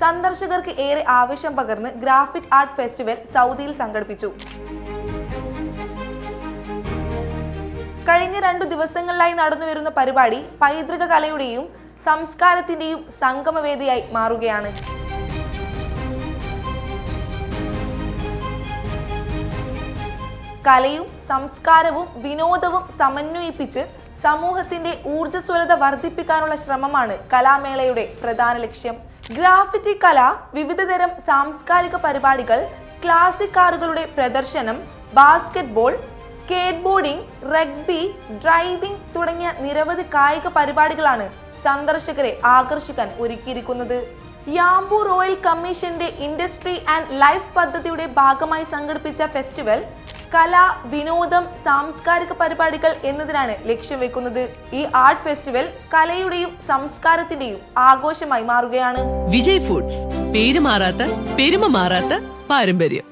സന്ദർശകർക്ക് ഏറെ ആവശ്യം പകർന്ന് ഗ്രാഫിക് ആർട്ട് ഫെസ്റ്റിവൽ സൗദിയിൽ സംഘടിപ്പിച്ചു. കഴിഞ്ഞ രണ്ടു ദിവസങ്ങളിലായി നടന്നുവരുന്ന പരിപാടി പൈതൃക കലയുടെയും സംസ്കാരത്തിന്റെയും സംഗമവേദിയായി മാറുകയാണ്. കലയും സംസ്കാരവും വിനോദവും സമന്വയിപ്പിച്ച് സമൂഹത്തിന്റെ ഊർജസ്വലത വർദ്ധിപ്പിക്കാനുള്ള ശ്രമമാണ് കലാമേളയുടെ പ്രധാന ലക്ഷ്യം. ഗ്രാഫിറ്റി കല വിവിധതരം സാംസ്കാരിക പരിപാടികൾ ക്ലാസിക് കാറുകളുടെ പ്രദർശനം basketball skateboarding rugby driving തുടങ്ങിയ നിരവധി കായിക പരിപാടികളാണ് സന്ദർശകരെ ആകർഷിക്കാൻ ഒരുക്കിയിരിക്കുന്നത്. യാംബു റോയൽ കമ്മീഷന്റെ ഇൻഡസ്ട്രി ആൻഡ് ലൈഫ് പദ്ധതിയുടെ ഭാഗമായി സംഘടിപ്പിച്ച ഫെസ്റ്റിവൽ കല വിനോദം സാംസ്കാരിക പരിപാടികൾ എന്നതിനാണ് ലക്ഷ്യം വെക്കുന്നത്. ഈ ആർട്ട് ഫെസ്റ്റിവൽ കലയുടെയും സംസ്കാരത്തിന്റെയും ആഘോഷമായി മാറുകയാണ്. വിജയ് ഫുഡ്സ്. പേര് മാറാത്ത പെരുമ മാറാത്ത പാരമ്പര്യം.